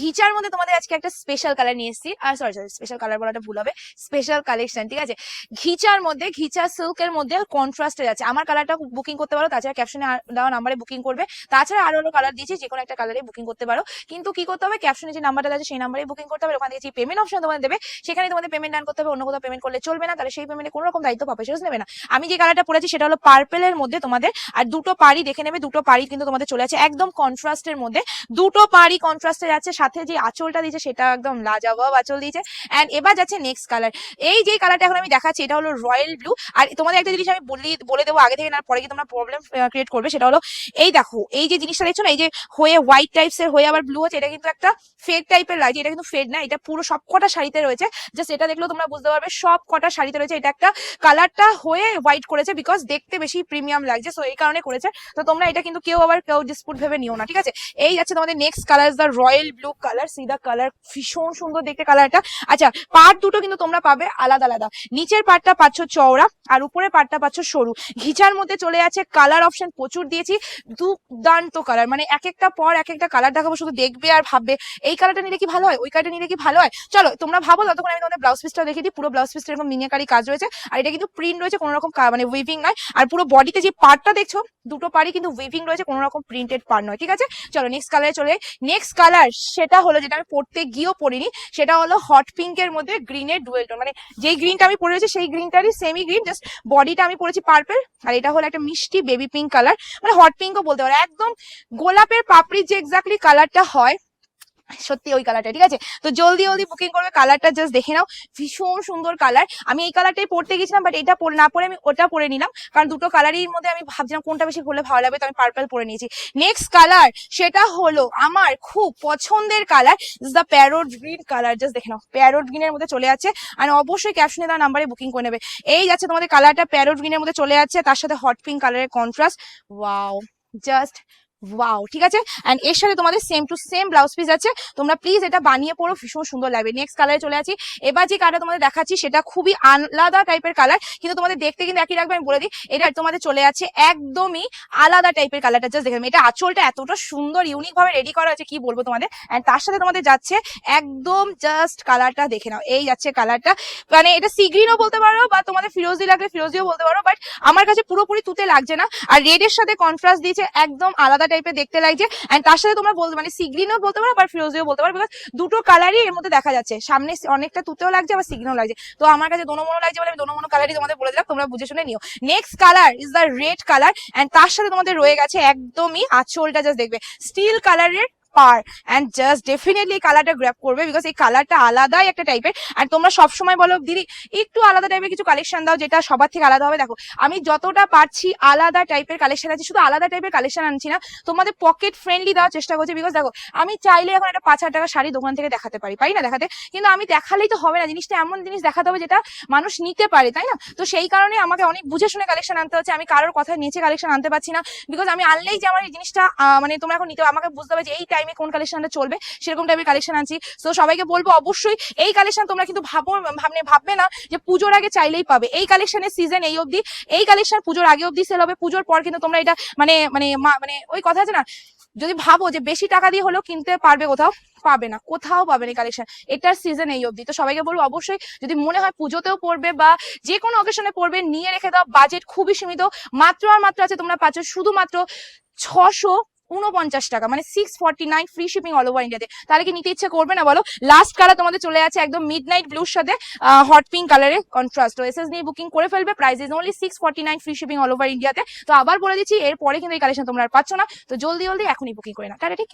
ঘিচার মধ্যে তোমাদের আজকে একটা স্পেশাল কালার নিয়ে এসেছি। আর সরি সরি স্পেশাল কালার বলাটা ভুল হবে। স্পেশাল কালেকশন ঠিক আছে? ঘিচার মধ্যে ঘিচা সিল্কের মধ্যে কন্ট্রাস্টে যাচ্ছে। আমার কালারটা বুকিং করতে পারো, তাছাড়া ক্যাপশনে দেওয়া নাম্বারে বুকিং করবে। তাছাড়া আরও কালার দিয়েছি যে কোনো একটা কালারে বুকিং করতে পারো। কিন্তু কি করতে হবে? ক্যাপশনে যে নাম্বারটা আছে সেই নাম্বারে বুকিং করতে হবে। ওখান থেকে যে পেমেন্ট অপশন তোমাদের দেবে সেখানে তোমাদের পেমেন্ট ডান করতে হবে। অন্য কোথাও পেমেন্ট করলে চলবে না, তাহলে সেই পেমেন্টে কোনো রকম দায়িত্ব পাবে সেটা নেবে না। আমি যে কালারটা পরেছি সেটা হলো পার্পেলের মধ্যে তোমাদের, আর দুটো পাড়ি দেখে নেবে, দুটো পাড়ি কিন্তু তোমাদের চলে আছে একদম কন্ট্রাস্টের মধ্যে, দুটো পাড়ি কন্ট্রাস্টে যাচ্ছে সাথে যে আঁচলটা দিয়েছে সেটা একদম লাজাবাব আঁচল দিয়েছে। এন্ড এবার যাচ্ছে নেক্সট কালার এই যে কালারটা এখন আমি দেখাচ্ছি, এটা হলো রয়্যাল ব্লু আর তোমাদের একটা জিনিস আমি বলি, বলে দেবো আগে থেকে, না পরে কি তোমরা প্রবলেম ক্রিয়েট করবে, সেটা হলো এই দেখো, এই যে জিনিসটা দেখছ না, এই যে হয়ে হোয়াইট টাইপস এর, হয়ে আবার ব্লু হচ্ছে এটা কিন্তু একটা ফেড টাইপের লাগছে, এটা কিন্তু ফেড না, এটা পুরো সব কটা শাড়িতে রয়েছে। জাস্ট এটা দেখলেও তোমরা বুঝতে পারবে সব কটা শাড়িতে রয়েছে, এটা একটা কালারটা হয়ে হোয়াইট করেছে বিকজ দেখতে বেশি প্রিমিয়াম লাগছে সো এই কারণে করেছে। তো তোমরা এটা কিন্তু কেউ আবার কেউ ডিসপুট ভেবে নিও না, ঠিক আছে? এই যাচ্ছে তোমাদের next colour the royal blue colour see the colour ভীষণ সুন্দর দেখতে কালারটা আচ্ছা পার্ট দুটো কিন্তু তোমরা পাবে আলাদা আলাদা। নিচের পার্টটা পাচ্ছ চওড়া, আর উপরে পার্টটা পাচ্ছ সরু। ঘিচার মধ্যে চলে আছে কালার অপশন প্রচুর দিয়েছি, দুর্দান্ত কালার মানে এক একটা পর এক একটা কালার দেখাবো, শুধু দেখবে আর ভাববে, এই কালারটা নিলে কি ভালো হয়? ওই কালারটা নিলে কি ভালো হয়? চলো, তোমরা ভাবো, ততক্ষণ আমি তোমাদের ব্লাউজ পিসটা দেখে দিই। পুরো ব্লাউজ পিসটা এরকম মিনিয়াকারি কাজ রয়েছে, আর এটা কিন্তু প্রিন্ট রয়েছে কোনো রকম মানে উইভিং নয়। আর পুরো বডিতে যে পার্টটা দেখছ, দুটো পার্টই কিন্তু উইভিং রয়েছে, কোনো রকম প্রিন্টেড পার্ট নয়, ঠিক আছে? চলো নেক্সট কালারে চলে নেক্সট কালার সেটা হলো যেটা আমি পড়তে গিয়েও পড়িনি, সেটা হলো হট পিঙ্কের মধ্যে গ্রিনের ডুয়েল টোন মানে যেই গ্রিনটা আমি পরেছি সেই গ্রিনটারই সেমি গ্রিন জাস্ট বডিটা আমি পরেছি পার্পেল আর এটা হলো একটা মিষ্টি বেবি পিঙ্ক কালার মানে হট পিঙ্কও বলতে পারো। একদম গোলাপের পাপড়ির যে এক্স্যাক্টলি কালারটা হয় সত্যি ওই কালারটা ঠিক আছে? তো জলদি জলদি বুকিং করবে কালারটা জাস্ট দেখে নাও। ভীষণ সুন্দর কালার আমি এই কালারটাই পড়তে গেছিলাম বাট এটা না পরে আমি ওটা পরে নিলাম। কারণ দুটো কালারের মধ্যে আমি ভাবছিলাম কোনটা বেশি পরলে ভালো লাগবে তো আমি পার্পল পরে নিয়েছি। নেক্সট কালার সেটা হলো আমার খুব পছন্দের colour the parrot green colour just দেখে নাও প্যারোট গ্রিনের মধ্যে চলে যাচ্ছে আর অবশ্যই ক্যাপশনে দেওয়া নাম্বারে বুকিং করে নেবে। এই যাচ্ছে তোমাদের কালারটা প্যারোট গ্রিনের মধ্যে চলে যাচ্ছে তার সাথে হট পিঙ্ক কালারের কন্ট্রাস্ট ওয়াও জাস্ট ওয়াও ঠিক আছে? এন্ড এর সাথে তোমাদের same to same blouse piece আছে। তোমরা প্লিজ এটা বানিয়ে পড়ো, ভীষণ সুন্দর লাগবে। নেক্সট কালারে চলে আছি। এবার যে কালারটা তোমাদের দেখাচ্ছি, সেটা খুবই আলাদা টাইপের কালার কিন্তু তোমাদের দেখতে কিন্তু একই রাখবে আমি বলে দিই। এটা তোমাদের চলে আছে একদমই আলাদা টাইপের কালারটা জাস্ট দেখে নাও। এটা আঁচলটা এতটা সুন্দর ইউনিক ভাবে রেডি করা হয়েছে, কি বলব তোমাদের? এন্ড তার সাথে তোমাদের যাচ্ছে একদম জাস্ট কালারটা দেখে নাও। এই যাচ্ছে কালারটা মানে এটা সিগ্রিনও বলতে পারো, বা তোমাদের ফিরোজি লাগলে ফিরোজিও বলতে পারো বাট আমার কাছে পুরোপুরি তুতে লাগছে না। আর রেড এর সাথে কন্ট্রাস্ট দিয়েছে একদম আলাদা টাইপের দেখতে লাগছে অ্যান্ড তার সাথে তোমরা বলতে মানে সিগ্রিনও বলতে পারো, আবার ফিরোজিও বলতে পারো বিকজ দুটো কালারই এর মধ্যে দেখা যাচ্ছে। সামনে অনেকটা তুতেও লাগছে, আবার সিগ্রিনও লাগছে। তো আমার কাছে দোনো মনো লাগছে বলে আমি দোনো মনো কালারই তোমাদের বলে দিলাম, তোমরা বুঝে শুনে নিও। Next colour is the red colour and তার সাথে তোমাদের রয়ে গেছে একদমই আঁচলটা জাস্ট দেখবে। স্টিল কালারের পার অ্যান্ড জাস্ট ডেফিনেটলি কালারটা গ্র্যাপ করবে বিকজ এই কালারটা আলাদাই একটা টাইপের আর তোমরা সবসময় বলো, দিদি, একটু আলাদা টাইপের কিছু কালেকশন দাও যেটা সবার থেকে আলাদা হবে। দেখো, আমি যতটা পারছি আলাদা টাইপের কালেকশন আছে, শুধু আলাদা টাইপের কালেকশন আনছি না, তোমাদের পকেট ফ্রেন্ডলি দেওয়ার চেষ্টা করছি বিকজ দেখো, আমি চাইলে এখন একটা পাঁচ হাজার টাকা শাড়ি দোকান থেকে দেখাতে পারি পারি না দেখাতে? কিন্তু আমি দেখালেই তো হবে না, জিনিসটা এমন জিনিস দেখাতে হবে যেটা মানুষ নিতে পারে, তাই না? তো সেই কারণে আমাকে অনেক বুঝে শুনে কালেকশন আনতে হচ্ছে, আমি কারোর কথা নিচে কালেকশন আনতে পারছি না বিকজ আমি আনলেই যে আমার এই জিনিসটা মানে তোমরা এখন নিতে, আমাকে বুঝতে হবে যে এই টাইমে কোন কালেকশনটা চলবে, সেরকম টাইপের কালেকশন আনছি। তো সবাইকে বলব অবশ্যই, এই কালেকশন তোমরা কিন্তু ভাবো, ভাবনে, ভাববে না যে পুজোর আগে চাইলেই পাবে। এই কালেকশনের সিজন এই অবধি, এই কালেকশন পুজোর আগে অবধি সেল হবে, পুজোর পর কিন্তু তোমরা এটা মানে মানে মানে ওই কথা আছে না? যদি ভাবো যে বেশি টাকা দিয়ে হলেও কিনতে পারবে কোথাও, পাবে না, কোথাও পাবে না কালেকশন এটার সিজন এই অবধি। তো সবাইকে বলব অবশ্যই, যদি মনে হয় পুজোতেও পড়বে বা যে কোনো অকেশনে পড়বে, নিয়ে রেখে দাও। বাজেট খুবই সীমিত। মাত্র আর মাত্র আছে তোমরা পাচ্ছ শুধুমাত্র ছশো উনপঞ্চাশ টাকা মানে six forty nine free shipping all over ইন্ডিয়াতে তাহলে কি নিতে ইচ্ছে করবে না বলো? লাস্ট কালার তোমাদের চলে আছে একদম মিড নাইট ব্লুর সাথে হট পিঙ্ক কালারের কন্ট্রাস্ট এস এস নিয়ে বুকিং করে ফেলবে price is only six forty nine free shipping all over ইন্ডিয়াতে তো। আবার বলে দিচ্ছি, এরপরে কিন্তু এই কালেকশন তোমরা আর পাচ্ছ না। তো জলদি জলদি এখনই বুকিং করে না তাহলে ঠিক